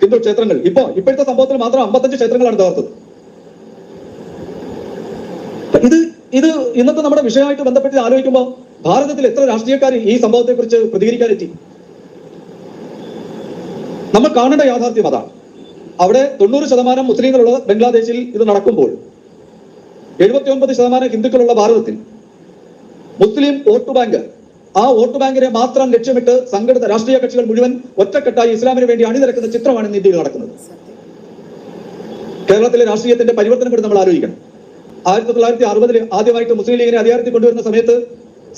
ഹിന്ദു ക്ഷേത്രങ്ങൾ. ഇപ്പോ ഇപ്പോഴത്തെ സംഭവത്തിൽ മാത്രം അമ്പത്തഞ്ച് ക്ഷേത്രങ്ങളാണ് തകർത്തത്. ഇത് ഇത് ഇന്നത്തെ നമ്മുടെ വിഷയമായിട്ട് ബന്ധപ്പെട്ട് ആലോചിക്കുമ്പോൾ ഭാരതത്തിൽ എത്ര രാഷ്ട്രീയക്കാർ ഈ സംഭവത്തെ കുറിച്ച് പ്രതികരിക്കാനെത്തി? നമ്മൾ കാണേണ്ട യാഥാർത്ഥ്യം അതാണ്. അവിടെ തൊണ്ണൂറ് ശതമാനം മുസ്ലിങ്ങളുള്ള ബംഗ്ലാദേശിൽ ഇത് നടക്കുമ്പോൾ എഴുപത്തി ഒൻപത് ശതമാനം ഹിന്ദുക്കളുള്ള ഭാരതത്തിൽ മുസ്ലിം വോട്ട് ബാങ്ക് ആ വോട്ട് ബാങ്കിനെ മാത്രം ലക്ഷ്യമിട്ട് സംഘടിത രാഷ്ട്രീയ കക്ഷികൾ മുഴുവൻ ഒറ്റക്കെട്ടായി ഇസ്ലാമിന് വേണ്ടി അണിനിരക്കുന്ന ചിത്രമാണ് ഇന്ത്യയിൽ നടക്കുന്നത്. കേരളത്തിലെ രാഷ്ട്രീയത്തിന്റെ പരിവർത്തനം കൂടി നമ്മൾ ആലോചിക്കണം. ആയിരത്തി തൊള്ളായിരത്തി അറുപതിൽ ആദ്യമായിട്ട് മുസ്ലിം ലീഗിനെ അധികാരത്തിൽ കൊണ്ടുവരുന്ന സമയത്ത്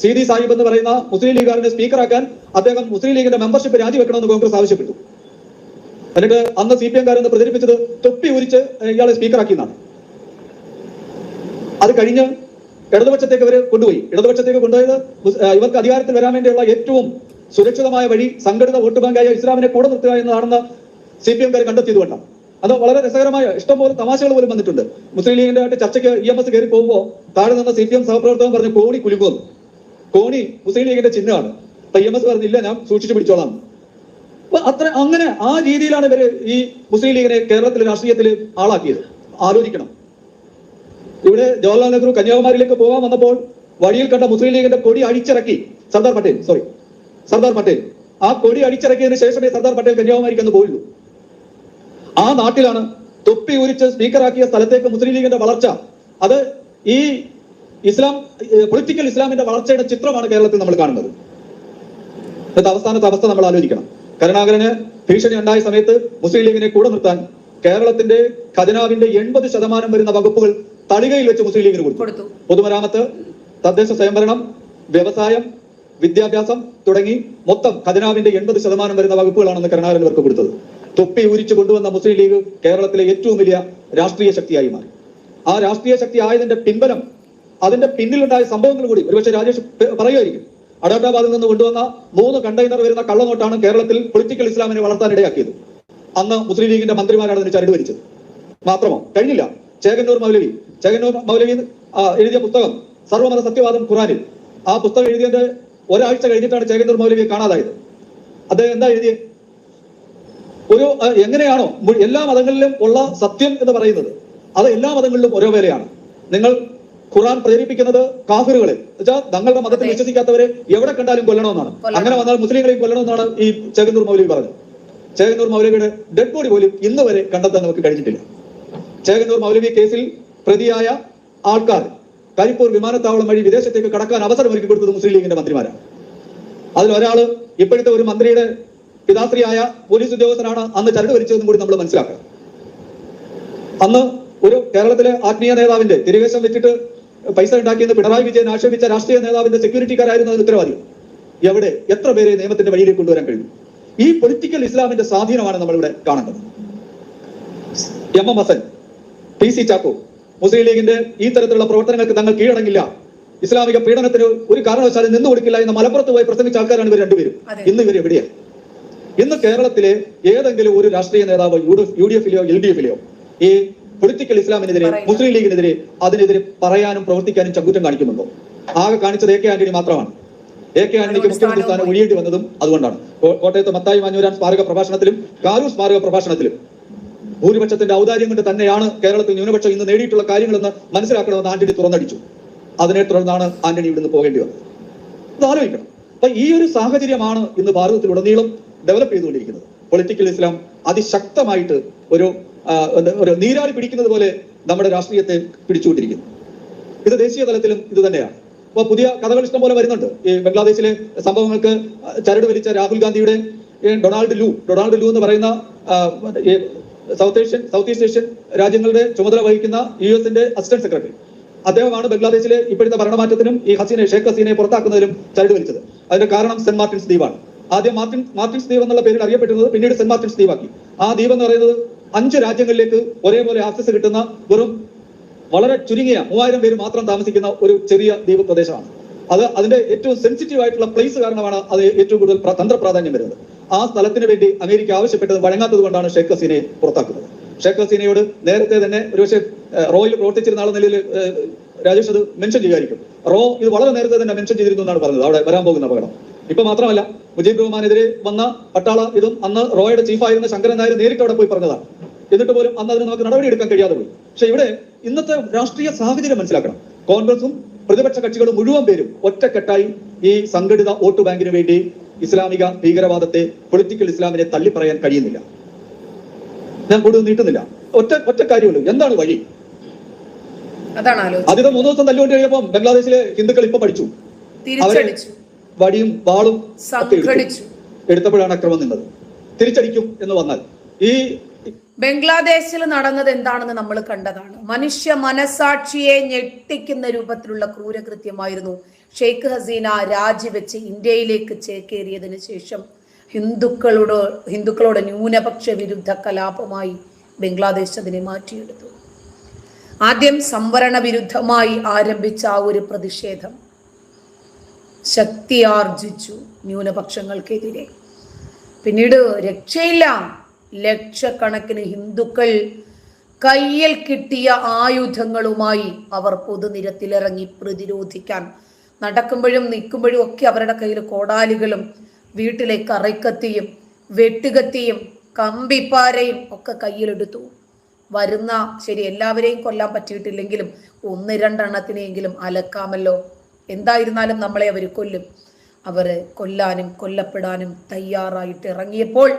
സി ഡി സാഹിബ് എന്ന് പറയുന്ന മുസ്ലിം ലീഗുകാരനെ സ്പീക്കറാക്കാൻ അദ്ദേഹം മുസ്ലിം ലീഗിന്റെ മെമ്പർഷിപ്പ് രാജിവെക്കണമെന്ന് കോൺഗ്രസ് ആവശ്യപ്പെട്ടു. എന്നിട്ട് അന്ന് സി പി എംകാരെന്ന് പ്രചരിപ്പിച്ചത് തൊപ്പി ഉരിച്ച് ഇയാളെ സ്പീക്കറാക്കിയെന്നാണ്. അത് കഴിഞ്ഞ് ഇടതുപക്ഷത്തേക്ക് ഇവർ കൊണ്ടുപോയി. ഇടതുപക്ഷത്തേക്ക് കൊണ്ടുപോയത് ഇവർക്ക് അധികാരത്തിൽ വരാൻ വേണ്ടിയുള്ള ഏറ്റവും സുരക്ഷിതമായ വഴി സംഘടിത വോട്ട് ബാങ്കായ ഇസ്ലാമിനെ കൂടെ നിർത്തുക എന്നതാണെന്ന് സി പി എംകാർ കണ്ടെത്തിയത് കൊണ്ടാണ്. അത് വളരെ രസകരമായ ഇഷ്ടംപോലെ തമാശകൾ പോലും വന്നിട്ടുണ്ട്. മുസ്ലിം ലീഗിന്റെ ആയിട്ട് ചർച്ചയ്ക്ക് ഇ എം എസ് കയറി പോകുമ്പോൾ താഴെ നിന്ന സി പി എം സഹപ്രവർത്തകൻ പറഞ്ഞു കോണി കുലുങ്ങുന്നു കോണി മുസ്ലിം ലീഗിന്റെ ചിഹ്നമാണ്. ഇ എം എസ് പറഞ്ഞില്ല ഞാൻ സൂക്ഷിച്ചു പിടിച്ചോളാം. അത്ര അങ്ങനെ ആ രീതിയിലാണ് ഇവർ ഈ മുസ്ലിം ലീഗിനെ കേരളത്തിലെ രാഷ്ട്രീയത്തിൽ ആളാക്കിയത്. ആലോചിക്കണം. ഇവിടെ ജവഹർലാൽ നെഹ്റു കന്യാകുമാരിയിലേക്ക് പോകാൻ വന്നപ്പോൾ വഴിയിൽ കണ്ട മുസ്ലിം ലീഗിന്റെ കൊടി അടിച്ചിറക്കി സർദാർ പട്ടേൽ സോറി സർദാർ പട്ടേൽ. ആ കൊടി അടിച്ചിറക്കിയതിന് ശേഷമേ സർദാർ പട്ടേൽ കന്യാകുമാരിക്ക് അന്ന് പോയുള്ളൂ. ആ നാട്ടിലാണ് തൊപ്പി ഉരിച്ച് സ്പീക്കറാക്കിയ സ്ഥലത്തേക്ക് മുസ്ലിം ലീഗിന്റെ വളർച്ച. അത് ഈ ഇസ്ലാം പൊളിറ്റിക്കൽ ഇസ്ലാമിന്റെ വളർച്ചയുടെ ചിത്രമാണ് കേരളത്തിൽ നമ്മൾ കാണുന്നത്. എന്നിട്ട് അവസാനത്തെ അവസ്ഥ നമ്മൾ ആലോചിക്കണം. കരുണാകരന് ഭീഷണി ഉണ്ടായ സമയത്ത് മുസ്ലിം ലീഗിനെ കൂടെ നിർത്താൻ കേരളത്തിന്റെ ഖജനാവിന്റെ എൺപത് ശതമാനം വരുന്ന വകുപ്പുകൾ തളികയിൽ വെച്ച് മുസ്ലിം ലീഗിന് കൊടുത്തു. പൊതുമരാമത്ത് തദ്ദേശ സ്വയംഭരണം വ്യവസായം വിദ്യാഭ്യാസം തുടങ്ങി മൊത്തം ഖജനാവിന്റെ എൺപത് ശതമാനം വരുന്ന വകുപ്പുകളാണെന്ന് കരുണാകരൻ ഇവർക്ക് കൊടുത്തത്. തൊപ്പി ഊരിച്ചു കൊണ്ടുവന്ന മുസ്ലിം ലീഗ് കേരളത്തിലെ ഏറ്റവും വലിയ രാഷ്ട്രീയ ശക്തിയായി മാറി. ആ രാഷ്ട്രീയ ശക്തി ആയതിന്റെ പിൻബലം അതിന്റെ പിന്നിലുണ്ടായ സംഭവങ്ങൾ കൂടി ഒരുപക്ഷെ രാജേഷ് പറയുമായിരിക്കും. അഡാബാദിൽ നിന്ന് കൊണ്ടുവന്ന മൂന്ന് കണ്ടെയ്നർ വരുന്ന കള്ളനോട്ടാണ് കേരളത്തിൽ പൊളിറ്റിക്കൽ ഇസ്ലാമിനെ വളർത്താൻ ഇടയാക്കിയത്. അന്ന് മുസ്ലിം ലീഗിന്റെ മന്ത്രിമാരാണ് അതിന് ചരട് ഭരിച്ചത് മാത്രമോ കഴിഞ്ഞില്ല. ചേകന്നൂർ മൗലവി ചേകന്നൂർ മൗലവി എഴുതിയ പുസ്തകം സർവമത സത്യവാദം ഖുറാനിൽ. ആ പുസ്തകം എഴുതിയതിന്റെ ഒരാഴ്ച കഴിഞ്ഞിട്ടാണ് ചേകന്നൂർ മൗലവിയെ കാണാതായത്. അദ്ദേഹം എന്താ എഴുതിയത് ഒരു എങ്ങനെയാണോ എല്ലാ മതങ്ങളിലും ഉള്ള സത്യം എന്ന് പറയുന്നത്. അത് എല്ലാ മതങ്ങളിലും ഓരോ വേലയാണ് നിങ്ങൾ ഖുറാൻ പ്രേരിപ്പിക്കുന്നത് കാഫിറുകളെ വെച്ചാൽ തങ്ങളുടെ മതത്തിൽ. വിശ്വസിക്കാത്തവരെ എവിടെ കണ്ടാലും കൊല്ലണമെന്നാണ്. അങ്ങനെ വന്നാൽ മുസ്ലിങ്ങളെയും കൊല്ലണമെന്നാണ് ഈ ചേകന്നൂർ മൗലവി പറഞ്ഞത്. ചേകന്നൂർ മൗലവിയുടെ ഡെഡ് ബോഡി പോലും ഇന്ന് വരെ കണ്ടെത്താൻ നമുക്ക് കഴിഞ്ഞിട്ടില്ല. ചേകന്നൂർ മൗലവി കേസിൽ പ്രതിയായ ആൾക്കാർ കരിപ്പൂർ വിമാനത്താവളം വഴി വിദേശത്തേക്ക് കടക്കാൻ അവസരം ഒരുക്കി കൊടുത്തത് മുസ്ലിം ലീഗിന്റെ മന്ത്രിമാരാണ്. അതിൽ ഒരാൾ ഇപ്പോഴത്തെ ഒരു മന്ത്രിയുടെ പിതാശ്രീയായ പോലീസ് ഉദ്യോഗസ്ഥനാണ് അന്ന് ചരട് വലിച്ചതെന്നും കൂടി നമ്മൾ മനസ്സിലാക്കണം. അന്ന് ഒരു കേരളത്തിലെ ആത്മീയ നേതാവിന്റെ തിരികേശം വെച്ചിട്ട് പൈസ ഉണ്ടാക്കിയെന്ന് പിണറായി വിജയൻ ആക്ഷേപിച്ച രാഷ്ട്രീയ നേതാവിന്റെ സെക്യൂരിറ്റിക്കാരായിരുന്നു അതിന് ഉത്തരവാദി. എവിടെ എത്ര പേരെ നിയമത്തിന്റെ വഴിയിലേക്ക് കൊണ്ടുവരാൻ കഴിഞ്ഞു ഈ പൊളിറ്റിക്കൽ ഇസ്ലാമിന്റെ സ്വാധീനമാണ് നമ്മളിവിടെ കാണേണ്ടത്. M M Hassan T C Chacko മുസ്ലിം ലീഗിന്റെ ഈ തരത്തിലുള്ള പ്രവർത്തനങ്ങൾക്ക് തങ്ങൾ കീഴടങ്ങില്ല. ഇസ്ലാമിക പീഡനത്തിന് ഒരു കാരണവശാലും നിന്നു കൊടുക്കില്ല എന്ന് മലപ്പുറത്ത് പോയി പ്രസംഗിച്ച ആൾക്കാരാണ് ഇവർ രണ്ടുപേരും. ഇന്ന് ഇവർ എവിടെയാണ് ഇന്ന് കേരളത്തിലെ ഏതെങ്കിലും ഒരു രാഷ്ട്രീയ നേതാവ് യു ഡി എഫിലെയോ എൽ ഡി എഫിലെയോ ഈ പൊളിറ്റിക്കൽ ഇസ്ലാമിനെതിരെ. മുസ്ലിം ലീഗിനെതിരെ അതിനെതിരെ പറയാനും പ്രവർത്തിക്കാനും ചങ്കുറ്റം കാണിക്കുന്നുണ്ടോ? ആകെ കാണിച്ചത് എ കെ ആന്റണി മാത്രമാണ്. എ കെ ആന്റണിക്ക് മുഖ്യമന്ത്രി സ്ഥാനം ഒഴിയേണ്ടി വന്നതും അതുകൊണ്ടാണ്. കോട്ടയത്ത് മത്തായി മാഞ്ഞൂരാൻ സ്മാരക പ്രഭാഷണത്തിലും കാരൂർ സ്മാരക പ്രഭാഷണത്തിലും ഭൂരിപക്ഷത്തിന്റെ ഔദാര്യം കൊണ്ട് തന്നെയാണ് കേരളത്തിൽ ന്യൂനപക്ഷം ഇന്ന് നേടിയിട്ടുള്ള കാര്യങ്ങളെന്ന് മനസ്സിലാക്കണമെന്ന് ആന്റണി തുറന്നടിച്ചു. അതിനെ തുടർന്നാണ് ആന്റണി ഇവിടുന്ന് പോകേണ്ടി വന്നത്. ഇത് ആലോചിക്കണം. അപ്പൊ ഈ ഒരു സാഹചര്യമാണ് ഇന്ന് ഭാരതത്തിലുടനീളം ഡെവലപ്പ് ചെയ്തുകൊണ്ടിരിക്കുന്നത്. പൊളിറ്റിക്കൽ ഇസ്ലാം അതിശക്തമായിട്ട് ഒരു ഒരു നീരാടി പിടിക്കുന്നത് പോലെ നമ്മുടെ രാഷ്ട്രീയത്തെ പിടിച്ചുകൊണ്ടിരിക്കുന്നു. ഇത് ദേശീയ തലത്തിലും ഇത് തന്നെയാണ്. അപ്പൊ പുതിയ കഥകൾ ഇഷ്ടം പോലെ വരുന്നുണ്ട്. ഈ ബംഗ്ലാദേശിലെ സംഭവങ്ങൾക്ക് ചരട് വലിച്ച രാഹുൽ ഗാന്ധിയുടെ ഡൊണാൾഡ് ലൂ ഡൊണാൾഡ് ലൂ എന്ന് പറയുന്ന South Asian South East Asian രാജ്യങ്ങളുടെ ചുമതല വഹിക്കുന്ന യു എസിന്റെ അസിസ്റ്റന്റ് സെക്രട്ടറി അദ്ദേഹമാണ് ബംഗ്ലാദേശിലെ ഇപ്പോഴത്തെ ഭരണമാറ്റത്തിനും ഈ ഹസീനെ ഷേഖ് ഹസീനെ പുറത്താക്കുന്നതിലും ചരട് വലിച്ചത് അതിന്റെ കാരണം സെന്റ് മാർട്ടിൻസ് ദ്വീപാണ്. ആദ്യം മാർട്ടിൻ മാർട്ടിൻസ് ദ്വീപ് എന്നുള്ള പേരിൽ അറിയപ്പെട്ടിരുന്നത് പിന്നീട് സെന്റ് മാർട്ടിൻസ് ദ്വീപാക്കി. ആ ദ്വീപ് എന്ന് പറയുന്നത് അഞ്ച് രാജ്യങ്ങളിലേക്ക് ഒരേപോലെ ആക്സസ് കിട്ടുന്ന വെറും വളരെ ചുരുങ്ങിയ മൂവായിരം പേര് മാത്രം താമസിക്കുന്ന ഒരു ചെറിയ ദ്വീപ് പ്രദേശമാണ്. അത് അതിന്റെ ഏറ്റവും സെൻസിറ്റീവ് ആയിട്ടുള്ള പ്ലേസ് കാരണമാണ് അത് ഏറ്റവും കൂടുതൽ തന്ത്രപ്രാധാന്യം തന്ത്ര പ്രാധാന്യം വരുന്നത്. ആ സ്ഥലത്തിന് വേണ്ടി അമേരിക്ക ആവശ്യപ്പെട്ടത് വഴങ്ങാത്തത് കൊണ്ടാണ് ഷേഖ് ഹസീനെ പുറത്താക്കുന്നത്. ഷേഖ് ഹസീനയോട് നേരത്തെ തന്നെ ഒരുപക്ഷെ റോയിൽ പ്രവർത്തിച്ചിരുന്ന ആളെ നിലയിൽ രാജേഷ് അത് മെൻഷൻ ചെയ്യുമായിരിക്കും. റോ ഇത് വളരെ നേരത്തെ തന്നെ മെൻഷൻ ചെയ്തിരുന്നു എന്നാണ് പറഞ്ഞത്. അവിടെ വരാൻ പോകുന്ന അപകടം. ഇപ്പൊ മാത്രമല്ല മുജീബ് റഹ്മാനെതിരെ വന്ന പട്ടാള ഇതും അന്ന് റോയുടെ ചീഫായിരുന്ന ശങ്കരൻ നായർ നേരിട്ട് അവിടെ പോയി പറഞ്ഞതാണ്. എന്നിട്ട് പോലും അന്ന് അതിന് നമുക്ക് നടപടി എടുക്കാൻ കഴിയാതെ പോയി. പക്ഷെ ഇവിടെ ഇന്നത്തെ രാഷ്ട്രീയ സാഹചര്യം മനസ്സിലാക്കണം. കോൺഗ്രസും പ്രതിപക്ഷ കക്ഷികൾ മുഴുവൻ പേരും ഒറ്റക്കെട്ടായി ഈ സംഘടിത വോട്ട് ബാങ്കിന് വേണ്ടി ഇസ്ലാമിക ഭീകരവാദത്തെ പൊളിറ്റിക്കൽ ഇസ്ലാമിനെ തള്ളിപ്പറയാൻ കഴിയുന്നില്ല. ഞാൻ കൂടുതൽ നീട്ടുന്നില്ല. ഒറ്റ ഒറ്റ കാര്യമുള്ളൂ. എന്താണ് വഴി? ആദ്യത്തെ മൂന്ന് ദിവസം തല്ലുകൊണ്ട് കഴിയുമ്പോൾ ബംഗ്ലാദേശിലെ ഹിന്ദുക്കൾ ഇപ്പൊ പഠിച്ചു. വടിയും വാളും എടുത്തപ്പോഴാണ് അക്രമം നിന്നത്. തിരിച്ചടിക്കും എന്ന് വന്നാൽ ഈ ബംഗ്ലാദേശിൽ നടന്നത് എന്താണെന്ന് നമ്മൾ കണ്ടതാണ്. മനുഷ്യ മനസാക്ഷിയെ ഞെട്ടിക്കുന്ന രൂപത്തിലുള്ള ക്രൂരകൃത്യമായിരുന്നു ഷെയ്ഖ് ഹസീന രാജിവെച്ച് ഇന്ത്യയിലേക്ക് ചേക്കേറിയതിനു ശേഷം ഹിന്ദുക്കളോട് ഹിന്ദുക്കളോട് ന്യൂനപക്ഷ വിരുദ്ധ കലാപമായി ബംഗ്ലാദേശ് അതിനെ മാറ്റിയെടുത്തു. ആദ്യം സംവരണ വിരുദ്ധമായി ആരംഭിച്ച ആ ഒരു പ്രതിഷേധം ശക്തിയാർജിച്ചു ന്യൂനപക്ഷങ്ങൾക്കെതിരെ. പിന്നീട് രക്ഷയില്ല. ലക്ഷക്കണക്കിന് ഹിന്ദുക്കൾ കയ്യിൽ കിട്ടിയ ആയുധങ്ങളുമായി അവർ പൊതുനിരത്തിലിറങ്ങി പ്രതിരോധിക്കാൻ നടക്കുമ്പോഴും നിൽക്കുമ്പോഴും ഒക്കെ അവരുടെ കയ്യിൽ കോടാലികളും വീട്ടിലെ കറിക്കത്തിയും വെട്ടുകത്തിയും കമ്പിപ്പാരയും ഒക്കെ കയ്യിലെടുത്തു. വരുന്ന ശരി എല്ലാവരെയും കൊല്ലാൻ പറ്റിയിട്ടില്ലെങ്കിലും ഒന്ന് രണ്ടെണ്ണത്തിനെയെങ്കിലും അലക്കാമല്ലോ. എന്തായിരുന്നാലും നമ്മളെ അവർ കൊല്ലും. അവർ കൊല്ലാനും കൊല്ലപ്പെടാനും തയ്യാറായിട്ട് ഇറങ്ങിയപ്പോൾ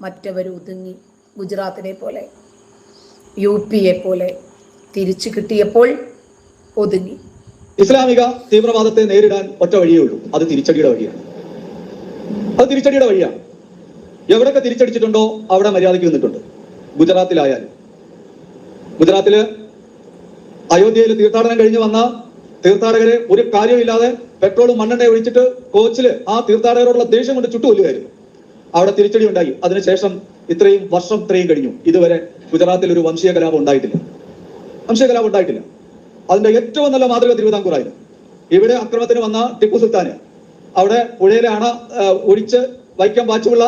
മറ്റവർ ഒതുങ്ങി ഗുജറാത്തിനെ പോലെ യു പിയെ പോലെ തിരിച്ചു കിട്ടിയപ്പോൾ ഒതുങ്ങി. ഇസ്ലാമിക തീവ്രവാദത്തെ നേരിടാൻ ഒറ്റ വഴിയേ ഉള്ളൂ. അത് തിരിച്ചടിയുടെ വഴിയാണ്. അത് തിരിച്ചടിയുടെ വഴിയാണ്. എവിടെയൊക്കെ തിരിച്ചടിച്ചിട്ടുണ്ടോ അവിടെ മര്യാദയ്ക്ക് നിന്നിട്ടുണ്ട്. ഗുജറാത്തിലായാലും. ഗുജറാത്തിൽ അയോധ്യയിൽ തീർത്ഥാടനം കഴിഞ്ഞ് വന്ന തീർത്ഥാടകരെ ഒരു കാര്യമില്ലാതെ പെട്രോളും മണ്ണെണ്ണ ഒഴിച്ചിട്ട് കോച്ചിൽ ആ തീർത്ഥാടകരോടുള്ള ദേഷ്യം കൊണ്ട് ചുട്ടുകൊല്ലുകയായിരുന്നു. അവിടെ തിരിച്ചടി ഉണ്ടായി. അതിനുശേഷം ഇത്രയും വർഷം ഇത്രയും കഴിഞ്ഞു. ഇതുവരെ ഗുജറാത്തിൽ ഒരു വംശീയ കലാപം ഉണ്ടായിട്ടില്ല. വംശീയ കലാപം ഉണ്ടായിട്ടില്ല. അതിന്റെ ഏറ്റവും നല്ല മാതൃക തിരുവിതാംകൂറായിരുന്നു. ഇവിടെ അക്രമത്തിന് വന്ന ടിപ്പു സുൽത്താന്. അവിടെ പുഴയിലെ അണ ഒഴിച്ച് വൈക്കം വാച്ചുള്ള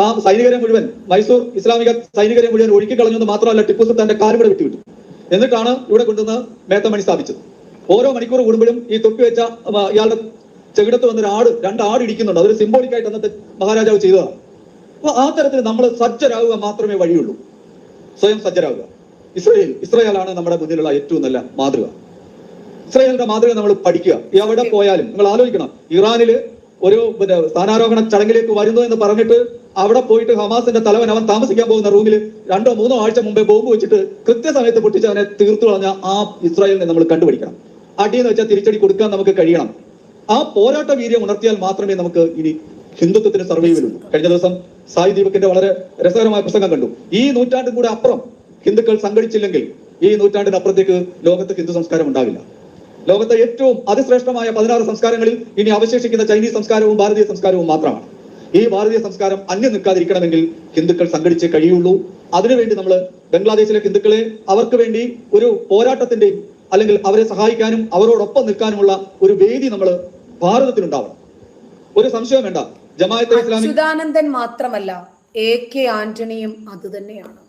ആ സൈനികരെ മുഴുവൻ മൈസൂർ ഇസ്ലാമിക സൈനികരെ മുഴുവൻ ഒഴുക്കി കളഞ്ഞെന്ന് മാത്രമല്ല ടിപ്പു സുൽത്താന്റെ കാലിവിടെ വിട്ടുവിട്ടു. എന്നിട്ടാണ് ഇവിടെ കൊണ്ടുവന്ന് മേത്തമണി സ്ഥാപിച്ചത്. ഓരോ മണിക്കൂർ കൂടുമ്പോഴും ഈ തൊപ്പി വെച്ച ഇയാളുടെ ചെകിടത്ത് വന്നൊരു ആട് രണ്ട് ആട് ഇടിക്കുന്നുണ്ട്. അതൊരു സിംബോളിക് ആയിട്ട് അന്നത്തെ മഹാരാജാവ് ചെയ്തതാണ്. അപ്പൊ ആ തരത്തിൽ നമ്മൾ സജ്ജരാകുക മാത്രമേ വഴിയുള്ളൂ. സ്വയം സജ്ജരാകുക. ഇസ്രയേൽ ഇസ്രയേലാണ് നമ്മുടെ മുന്നിലുള്ള ഏറ്റവും നല്ല മാതൃക. ഇസ്രയേലിന്റെ മാതൃക നമ്മൾ പഠിക്കുക. എവിടെ പോയാലും നിങ്ങൾ ആലോചിക്കണം. ഇറാനിൽ ഒരു പിന്നെ സ്ഥാനാരോഹണ ചടങ്ങിലേക്ക് വരുന്നു എന്ന് പറഞ്ഞിട്ട് അവിടെ പോയിട്ട് ഹമാസിന്റെ തലവൻ അവൻ താമസിക്കാൻ പോകുന്ന റൂമിൽ രണ്ടോ മൂന്നോ ആഴ്ച മുമ്പേ ബോംബ് വെച്ചിട്ട് കൃത്യസമയത്ത് പൊട്ടിച്ച് അവനെ തീർത്തു കളഞ്ഞ ആ ഇസ്രായേലിനെ നമ്മൾ കണ്ടുപിടിക്കണം. അടിയെന്ന് വെച്ചാൽ തിരിച്ചടി കൊടുക്കാൻ നമുക്ക് കഴിയണം. ആ പോരാട്ട വീര്യം ഉണർത്തിയാൽ മാത്രമേ നമുക്ക് ഇനി ഹിന്ദുത്വത്തിന് സർവൈവലുള്ളൂ കഴിഞ്ഞ ദിവസം സായി ദീപകിന്റെ വളരെ രസകരമായ പ്രസംഗം കണ്ടു. ഈ നൂറ്റാണ്ടും കൂടെ അപ്പുറം ഹിന്ദുക്കൾ സംഘടിച്ചില്ലെങ്കിൽ ഈ നൂറ്റാണ്ടിന് അപ്പുറത്തേക്ക് ലോകത്ത് ഹിന്ദു സംസ്കാരം ഉണ്ടാവില്ല. ലോകത്തെ ഏറ്റവും അതിശ്രേഷ്ഠമായ പതിനാറ് സംസ്കാരങ്ങളിൽ ഇനി അവശേഷിക്കുന്ന ചൈനീസ് സംസ്കാരവും ഭാരതീയ സംസ്കാരവും മാത്രമാണ്. ഈ ഭാരതീയ സംസ്കാരം അന്യം നിൽക്കാതിരിക്കണമെങ്കിൽ ഹിന്ദുക്കൾ സംഘടിച്ചേ കഴിയുള്ളൂ. അതിനുവേണ്ടി നമ്മൾ ബംഗ്ലാദേശിലെ ഹിന്ദുക്കളെ അവർക്ക് വേണ്ടി ഒരു പോരാട്ടത്തിന്റെയും അല്ലെങ്കിൽ അവരെ സഹായിക്കാനും അവരോടൊപ്പം നിൽക്കാനുമുള്ള ഒരു വേദി നമ്മൾ ഭാരതത്തിലുണ്ടാവണം ഒരു സംശയം വേണ്ട. ജമാഅത്തെ അച്യുതാനന്ദൻ മാത്രമല്ല എ കെ ആന്റണിയും അത് തന്നെയാണ്.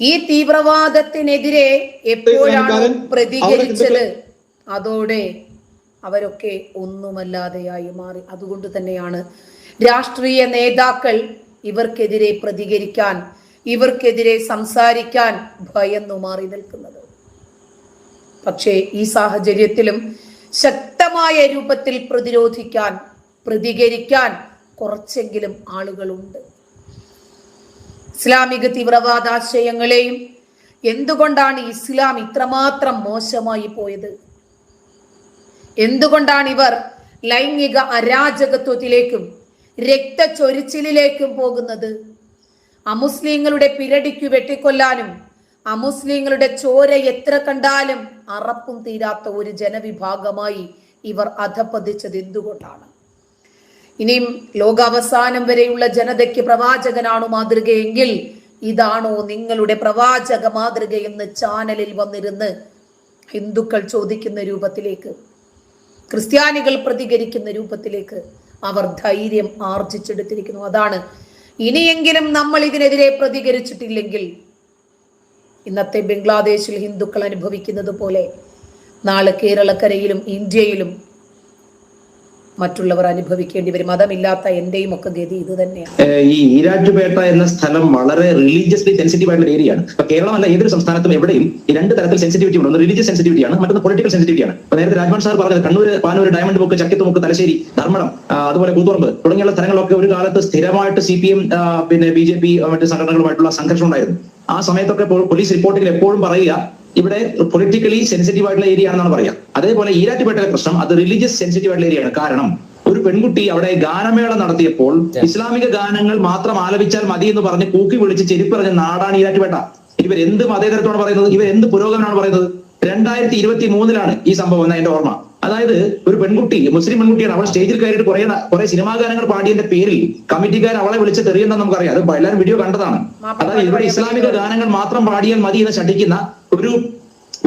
ഈ തീവ്രവാദത്തിനെതിരെ എപ്പോഴാണ് പ്രതികരിച്ചത്? അതോടെ അവരൊക്കെ ഒന്നുമല്ലാതെയായി മാറി. അതുകൊണ്ട് തന്നെയാണ് രാഷ്ട്രീയ നേതാക്കൾ ഇവർക്കെതിരെ പ്രതികരിക്കാൻ ഇവർക്കെതിരെ സംസാരിക്കാൻ ഭയന്നു മാറി നിൽക്കുന്നത്. പക്ഷേ ഈ സാഹചര്യത്തിലും ശക്തമായ രൂപത്തിൽ പ്രതിരോധിക്കാൻ പ്രതികരിക്കാൻ കുറച്ചെങ്കിലും ആളുകളുണ്ട്. ഇസ്ലാമിക തീവ്രവാദാശയങ്ങളെയും എന്തുകൊണ്ടാണ് ഇസ്ലാം ഇത്രമാത്രം മോശമായി പോയത്? എന്തുകൊണ്ടാണ് ഇവർ ലൈംഗിക അരാജകത്വത്തിലേക്കും രക്തച്ചൊരിച്ചിലിലേക്കും പോകുന്നത്? അമുസ്ലിങ്ങളുടെ പിരടിക്കു വെട്ടിക്കൊല്ലാനും അമുസ്ലിങ്ങളുടെ ചോര എത്ര കണ്ടാലും അറപ്പും തീരാത്ത ഒരു ജനവിഭാഗമായി ഇവർ അധപ്പതിച്ചത് എന്തുകൊണ്ടാണ്? ഇനിയും ലോകാവസാനം വരെയുള്ള ജനതയ്ക്ക് പ്രവാചകനാണോ മാതൃകയെങ്കിൽ ഇതാണോ നിങ്ങളുടെ പ്രവാചക മാതൃകയെന്ന് ചാനലിൽ വന്നിരുന്ന് ഹിന്ദുക്കൾ ചോദിക്കുന്ന രൂപത്തിലേക്ക് ക്രിസ്ത്യാനികൾ പ്രതികരിക്കുന്ന രൂപത്തിലേക്ക് അവർ ധൈര്യം ആർജിച്ചെടുത്തിരിക്കുന്നു. അതാണ് ഇനിയെങ്കിലും നമ്മൾ ഇതിനെതിരെ പ്രതികരിച്ചിട്ടില്ലെങ്കിൽ ഇന്നത്തെ ബംഗ്ലാദേശിൽ ഹിന്ദുക്കൾ അനുഭവിക്കുന്നത് പോലെ നാളെ കേരളക്കരയിലും ഇന്ത്യയിലും മറ്റുള്ളവർ അനുഭവിക്കേണ്ടി വരും. മതമില്ലാത്ത എന്റെയും ഒക്കെ ഗതി ഇത് തന്നെയാണ്. ഈ ഈരാറ്റുപേട്ട എന്ന സ്ഥലം വളരെ റിലീജിയസ്ലി സെൻസിറ്റീവ് ആയിട്ടുള്ള ഏരിയ ആണ്. അപ്പൊ കേരളമല്ല ഏതൊരു സംസ്ഥാനത്തും എവിടെയും ഈ രണ്ട് തരത്തിൽ സെൻസിറ്റിവിറ്റി ഉണ്ട്. ഒന്ന് റിലീജിയസ് സെൻസിറ്റിവിറ്റി ആണ് മറ്റൊന്ന് പൊളിറ്റിക്കൽ സെൻസിറ്റിവിറ്റി ആണ്. നേരത്തെ രാജ്മൻ സാർ പറഞ്ഞത് കണ്ണൂർ പാനൂർ ഡയമണ്ട് മുക്ക് ചക്കിത്തുമുക്ക് തലശ്ശേരി ധർമ്മടം അതുപോലെ കൂത്തുറമ്പ് തുടങ്ങിയുള്ള സ്ഥലങ്ങളൊക്കെ ഒരു കാലത്ത് സ്ഥിരമായിട്ട് സി പി എം പിന്നെ ബി ജെ പി മറ്റ് സംഘടനകളുമായിട്ടുള്ള സംഘർഷം ഉണ്ടായിരുന്നു. ആ സമയത്തൊക്കെ പോലീസ് റിപ്പോർട്ടിൽ എപ്പോഴും പറയുക ഇവിടെ പൊളിറ്റിക്കലി സെൻസിറ്റീവ് ആയിട്ടുള്ള ഏരിയ ആണെന്നാണ് പറയാം അതേപോലെ ഈരാറ്റുപേട്ടയിലെ പ്രശ്നം അത് റിലീജിയസ് സെൻസിറ്റീവ് ആയിട്ടുള്ള ഏരിയ ആണ്. കാരണം ഒരു പെൺകുട്ടി അവിടെ ഗാനമേള നടത്തിയപ്പോൾ ഇസ്ലാമിക ഗാനങ്ങൾ മാത്രം ആലപിച്ചാൽ മതി എന്ന് പറഞ്ഞ് കൂക്കി വിളിച്ച് ചെരിപ്പറഞ്ഞ നാടാണ് ഈരാറ്റുപേട്ട. ഇവർ എന്ത് മതേതരത്തോടെ പറയുന്നത്? ഇവർ എന്ത് പുരോഗമനമാണ് പറയുന്നത്? രണ്ടായിരത്തി ഇരുപത്തി മൂന്നിലാണ് ഈ സംഭവം എന്ന എന്റെ ഓർമ്മ. അതായത് ഒരു പെൺകുട്ടി മുസ്ലിം പെൺകുട്ടിയാണ്. അവൾ സ്റ്റേജിൽ കയറിയിട്ട് കുറെ കുറെ സിനിമാ ഗാനങ്ങൾ പാടിയതിന്റെ പേരിൽ കമ്മിറ്റിക്കാർ അവളെ വിളിച്ച് തെറിയെന്ന് നമുക്കറിയാം. അത് എല്ലാവരും വീഡിയോ കണ്ടതാണ്. അതായത് ഇവിടെ ഇസ്ലാമിക ഗാനങ്ങൾ മാത്രം പാടിയാൽ മതി എന്ന് ശഠിക്കുന്ന ഒരു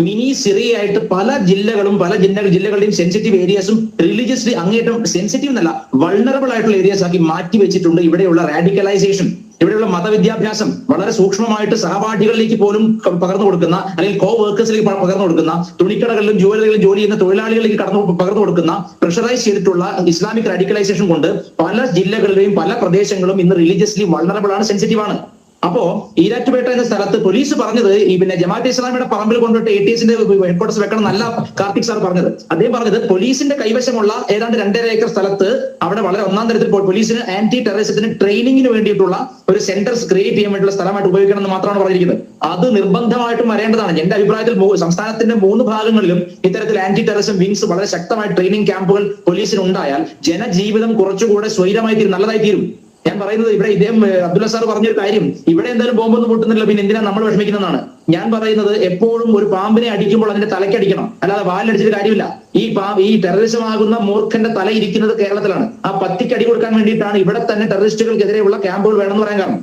മിനി സിറിയായിട്ട് പല ജില്ലകളും പല ജില്ല ജില്ലകളുടെയും സെൻസിറ്റീവ് ഏരിയസും റിലീജിയസ്ലി അങ്ങേറ്റം സെൻസിറ്റീവ് എന്നല്ല വൾണറബിൾ ആയിട്ടുള്ള ഏരിയസ് ആക്കി മാറ്റി വെച്ചിട്ടുണ്ട് ഇവിടെയുള്ള റാഡിക്കലൈസേഷൻ ഇവിടെയുള്ള മതവിദ്യാഭ്യാസം വളരെ സൂക്ഷ്മമായിട്ട് സഹപാഠികളിലേക്ക് പോലും പകർന്നു കൊടുക്കുന്ന അല്ലെങ്കിൽ കോ വർക്കേഴ്സിലേക്ക് പകർന്നു കൊടുക്കുന്ന തുണിക്കടകളിലും ജോലികളിലും ജോലി ചെയ്യുന്ന തൊഴിലാളികളിലേക്ക് കടന്നു പകർന്നു കൊടുക്കുന്ന പ്രഷറൈസ് ചെയ്തിട്ടുള്ള ഇസ്ലാമിക് റാഡിക്കലൈസേഷൻ കൊണ്ട് പല ജില്ലകളിലെയും പല പ്രദേശങ്ങളും ഇന്ന് റിലീജിയസ്ലി വൾണറബിൾ ആണ് സെൻസിറ്റീവ് ആണ്. അപ്പോ ഈരാറ്റുപേട്ട എന്ന സ്ഥലത്ത് പോലീസ് പറഞ്ഞത് ഈ പിന്നെ ജമാഅത്തെ ഇസ്ലാമിയുടെ പറമ്പിൽ കൊണ്ടിട്ട് എ ടി എസിന്റെ ഹെഡ്ക്വാർട്ടേഴ്സ് വെക്കണം നല്ല കാർത്തിക് സാർ പറഞ്ഞത്. അദ്ദേഹം പറഞ്ഞത് പോലീസിന്റെ കൈവശമുള്ള ഏതാണ്ട് രണ്ടര ഏക്കർ സ്ഥലത്ത് അവിടെ വളരെ ഒന്നാം തരത്തിൽ പോലീസിന് ആന്റി ടെററിസത്തിന് ട്രെയിനിങ്ങിന് വേണ്ടിയിട്ടുള്ള ഒരു സെന്റർ ക്രിയേറ്റ് ചെയ്യാൻ വേണ്ടിയുള്ള സ്ഥലമായിട്ട് ഉപയോഗിക്കണം എന്ന് മാത്രമാണ് പറഞ്ഞിരിക്കുന്നത്. അത് നിർബന്ധമായിട്ടും വരേണ്ടതാണ്. എന്റെ അഭിപ്രായത്തിൽ സംസ്ഥാനത്തിന്റെ മൂന്ന് ഭാഗങ്ങളിലും ഇത്തരത്തിൽ ആന്റി ടെററിസം വിങ്സ് വളരെ ശക്തമായ ട്രെയിനിങ് ക്യാമ്പുകൾ പോലീസിന് ഉണ്ടായാൽ ജനജീവിതം കുറച്ചുകൂടെ സ്വൈരമായി തീരും നല്ലതായി തീരും ഞാൻ പറയുന്നത് ഇവിടെ ഇദ്ദേഹം അബ്ദുള്ള സാർ പറഞ്ഞൊരു കാര്യം. ഇവിടെ എന്തായാലും ബോംബൊന്നും പൊട്ടുന്നില്ല പിന്നെ എന്തിനാ നമ്മൾ വിഷമിക്കുന്നതാണ് ഞാൻ പറയുന്നത് എപ്പോഴും ഒരു പാമ്പിനെ അടിക്കുമ്പോൾ അതിന്റെ തലയ്ക്ക് അടിക്കണം. അല്ലാതെ വാലിലടിച്ചിട്ട് കാര്യമില്ല. ഈ പാ ഈ ടെററിസമാകുന്ന മൂർഖന്റെ തല ഇരിക്കുന്നത് കേരളത്തിലാണ്. ആ പത്തിക്ക് അടി കൊടുക്കാൻ വേണ്ടിയിട്ടാണ് ഇവിടെ തന്നെ ടെററിസ്റ്റുകൾക്കെതിരെയുള്ള ക്യാമ്പുകൾ വേണമെന്ന് പറയാൻ കാരണം.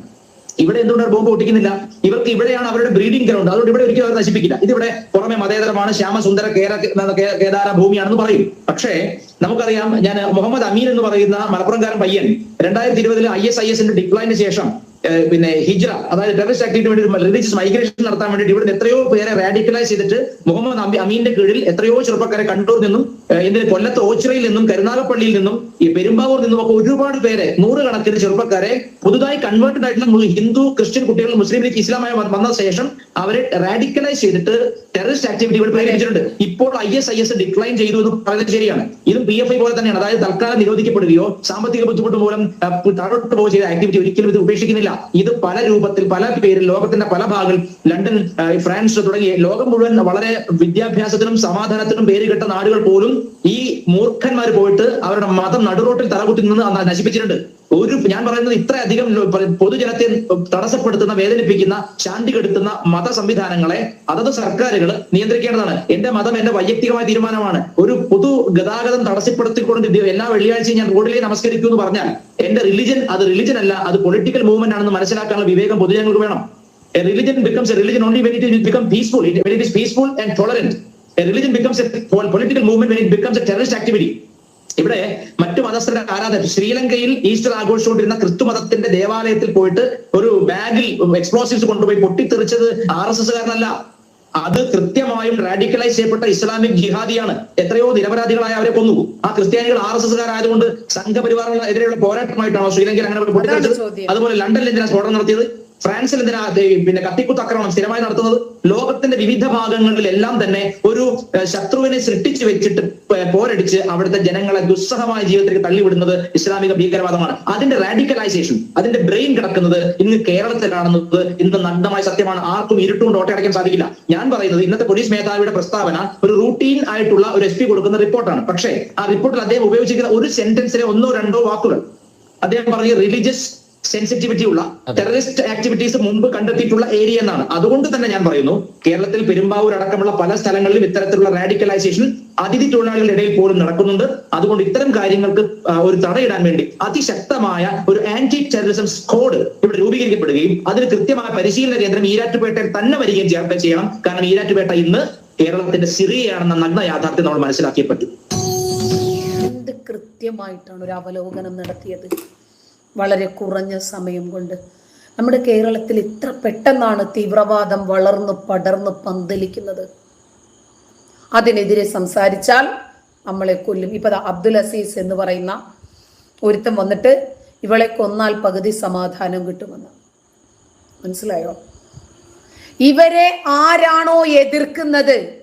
ഇവിടെ എന്തുകൊണ്ടാണ് ബോംബ് പൊട്ടിക്കുന്നില്ല? ഇവർക്ക് ഇവിടെയാണ് അവരുടെ ബ്രീഡിംഗ് ഗ്രൗണ്ട് അതുകൊണ്ട് ഇവിടെ ഒരിക്കലും അവർ നശിപ്പിക്കില്ല. ഇതിവിടെ പുറമെ മതേതരമാണ് ശ്യാമസുന്ദര കേര കേദാര ഭൂമിയാണെന്ന് പറയും. പക്ഷേ നമുക്കറിയാം ഞാൻ മുഹമ്മദ് അമീൻ എന്ന് പറയുന്ന മലപ്പുറംകാരൻ പയ്യൻ രണ്ടായിരത്തി ഇരുപതിൽ ഐ എസ് ഐ എസിന്റെ ഡിപ്ലോയിന് ശേഷം പിന്നെ ഹിജ്റ അതായത് ടെററിസ്റ്റ് ആക്ടിവിറ്റി വേണ്ടി റിലീജിയസ് മൈഗ്രേഷൻ നടത്താൻ വേണ്ടിയിട്ട് ഇവിടുന്ന് എത്രയോ പേരെ റാഡിക്കലൈസ് ചെയ്തിട്ട് മുഹമ്മദ് അമി- അമീന്റെ കീഴിൽ എത്രയോ ചെറുപ്പക്കാരെ കണ്ണൂർ നിന്നും എന്തിന് കൊല്ലത്ത് ഓച്ചിറയിൽ നിന്നും കരുനാഗപ്പള്ളിയിൽ നിന്നും ഈ പെരുമ്പാവൂർ നിന്നും ഒക്കെ ഒരുപാട് പേരെ നൂറുകണക്കിന് ചെറുപ്പക്കാരെ പുതുതായി കൺവേർട്ടഡ് ആയിട്ടുള്ള ഹിന്ദു ക്രിസ്ത്യൻ കുട്ടികൾ മുസ്ലിം ലീഗ് ഇസ്ലാമായി വന്ന- ശേഷം അവരെ റാഡിക്കലൈസ് ചെയ്തിട്ട് ടെററിസ്റ്റ് ആക്ടിവിറ്റി ഇവിടെ പ്രേരിപ്പിച്ചിട്ടുണ്ട്. ഇപ്പോൾ I S I S decline ചെയ്തു എന്ന് പറയുന്നത് ശരിയാണ്. ഇതും പി എഫ് ഐ പോലെ തന്നെയാണ്. അതായത് തൽക്കാലം നിരോധിക്കപ്പെടുകയോ സാമ്പത്തിക ബുദ്ധിമുട്ട് മൂലം താഴോട്ട് പോകുക ചെയ്ത ആക്ടിവിറ്റി ഒരിക്കലും ഇത് ഉപേക്ഷിക്കുന്നില്ല. ഇത് പല രൂപത്തിൽ പല പേരിൽ ലോകത്തിന്റെ പല ഭാഗങ്ങളിൽ ലണ്ടൻ ഫ്രാൻസ് തുടങ്ങിയ ലോകം മുഴുവൻ വളരെ വിദ്യാഭ്യാസത്തിനും സമാധാനത്തിനും പേരുകെട്ട നാടുകൾ പോലും ഈ മൂർഖന്മാർ പോയിട്ട് അവരുടെ മതം നടുറോട്ടിൽ തലകുത്തി നിന്ന് നശിപ്പിച്ചിട്ടുണ്ട്. ഒരു ഞാൻ പറയുന്നത് ഇത്രയധികം പൊതുജനത്തെ തടസ്സപ്പെടുത്തുന്ന വേദനിപ്പിക്കുന്ന ശാന്തി കെടുത്തുന്ന മത സംവിധാനങ്ങളെ അതത് സർക്കാരുകൾ നിയന്ത്രിക്കേണ്ടതാണ്. എന്റെ മതം എന്റെ വൈയക്തികമായ തീരുമാനമാണ്. ഒരു പൊതു ഗതാഗതം തടസ്സപ്പെടുത്തിക്കൊണ്ട് എല്ലാ വെള്ളിയാഴ്ചയും ഞാൻ റോഡിലേ നമസ്കരിക്കൂ എന്ന് പറഞ്ഞാൽ എന്റെ റിലിജൻ അത് റിലിജൻ അല്ല അത് പൊളിറ്റിക്കൽ മൂവ്മെന്റ് ആണെന്ന് മനസ്സിലാക്കാനുള്ള വിവേകം പൊതുജനങ്ങൾക്ക് വേണം. A religion becomes a religion only when it is become peaceful, when it is peaceful and tolerant. A becomes becomes a movement when it becomes a terrorist activity. ഇവിടെ മറ്റു മതസ്ഥരുടെ ആരാധന ശ്രീലങ്കയിൽ ഈസ്റ്റർ ആഘോഷിച്ചുകൊണ്ടിരുന്ന ക്രിസ്തു മതത്തിന്റെ ദേവാലയത്തിൽ പോയിട്ട് ഒരു ബാഗിൽ എക്സ്പ്ലോസീവ്സ് കൊണ്ടുപോയി പൊട്ടിത്തെറിച്ചത് ആർ എസ് എസ് കാരനല്ല അത് കൃത്യമായും റാഡിക്കലൈസ് ചെയ്യപ്പെട്ട ഇസ്ലാമിക് ജിഹാദിയാണ്. എത്രയോ നിരപരാധികളായ അവരെ കൊന്നു. ആ ക്രിസ്ത്യാനികൾ ആർ എസ് എസ്സുകാരായതുകൊണ്ട് സംഘപരിവാറിനെതിരെയുള്ള പോരാട്ടമായിട്ടാണോ ശ്രീലങ്കയിൽ അങ്ങനെ പൊട്ടിത്തെറിച്ചത്. അതുപോലെ ലണ്ടനിൽ എന്തിനാ സ്ഫോടനം നടത്തിയത്? ഫ്രാൻസിൽ എന്തിനാ പിന്നെ കത്തിക്കുത്ത് ആക്രമണം സ്ഥിരമായി നടത്തുന്നത്? ലോകത്തിന്റെ വിവിധ ഭാഗങ്ങളിലെല്ലാം തന്നെ ഒരു ശത്രുവിനെ സൃഷ്ടിച്ചു വെച്ചിട്ട് പോരടിച്ച് അവിടുത്തെ ജനങ്ങളെ ദുസ്സഹമായ ജീവിതത്തിലേക്ക് തള്ളിവിടുന്നത് ഇസ്ലാമിക ഭീകരവാദമാണ്. അതിന്റെ റാഡിക്കലൈസേഷൻ അതിന്റെ ബ്രെയിൻ കിടക്കുന്നത് ഇന്ന് കേരളത്തിലാണെന്നത് ഇന്ന് നഗ്നമായ സത്യമാണ്. ആർക്കും ഇരുട്ടുകൊണ്ട് ഓട്ടയടയ്ക്കാൻ സാധിക്കില്ല. ഞാൻ പറയുന്നത് ഇന്നത്തെ പോലീസ് മേധാവിയുടെ പ്രസ്താവന ഒരു റൂട്ടീൻ ആയിട്ടുള്ള ഒരു എസ് കൊടുക്കുന്ന റിപ്പോർട്ടാണ്. പക്ഷേ ആ റിപ്പോർട്ടിൽ അദ്ദേഹം ഉപയോഗിച്ചിരിക്കുന്ന ഒരു സെന്റൻസിലെ ഒന്നോ രണ്ടോ വാക്കുകൾ. അദ്ദേഹം പറഞ്ഞ റിലീജിയസ് സെൻസിറ്റിവിറ്റി ഉള്ള ടെററിസ്റ്റ് ആക്ടിവിറ്റീസ് മുമ്പ് കണ്ടെത്തിയിട്ടുള്ള ഏരിയ എന്നാണ്. അതുകൊണ്ട് തന്നെ ഞാൻ പറയുന്നു കേരളത്തിൽ പെരുമ്പാവൂർ അടക്കമുള്ള പല സ്ഥലങ്ങളിലും ഇത്തരത്തിലുള്ള റാഡിക്കലൈസേഷൻ അതിഥി തൊഴിലാളികളുടെ ഇടയിൽ പോലും നടക്കുന്നുണ്ട്. അതുകൊണ്ട് ഇത്തരം കാര്യങ്ങൾക്ക് ഒരു തടയിടാൻ വേണ്ടി അതിശക്തമായ ഒരു ആന്റി ടെററിസം സ്കോഡ് ഇവിടെ രൂപീകരിക്കപ്പെടുകയും അതിന് കൃത്യമായ പരിശീലന കേന്ദ്രം ഈരാറ്റുപേട്ടയിൽ തന്നെ വരികയും ചെയ്യാൻ ചെയ്യണം. കാരണം ഈരാറ്റുപേട്ട ഇന്ന് കേരളത്തിന്റെ സിറിയയാണെന്ന നഗ്ന യാഥാർത്ഥ്യം നമ്മൾ മനസ്സിലാക്കിയപ്പെട്ടു എന്ത് കൃത്യമായിട്ടാണ് ഒരു അവലോകനം നടത്തിയത്? വളരെ കുറഞ്ഞ സമയം കൊണ്ട്. നമ്മുടെ കേരളത്തിൽ ഇത്ര പെട്ടെന്നാണ് തീവ്രവാദം വളർന്ന് പടർന്ന് പന്തലിക്കുന്നത്. അതിനെതിരെ സംസാരിച്ചാൽ നമ്മളെ കൊല്ലും. ഇപ്പൊ അബ്ദുൽ അസീസ് എന്ന് പറയുന്ന ഒരുത്തം വന്നിട്ട് ഇവളെ കൊന്നാൽ പകുതി സമാധാനം കിട്ടുമെന്ന്. മനസ്സിലായോ? ഇവരെ ആരാണോ എതിർക്കുന്നത്?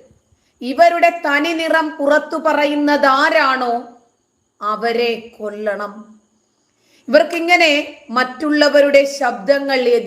ഇവരുടെ തനി നിറം പുറത്തു പറയുന്നത് ആരാണോ? അവരെ കൊല്ലണം. ഇവർക്കിങ്ങനെ മറ്റുള്ളവരുടെ ശബ്ദങ്ങൾ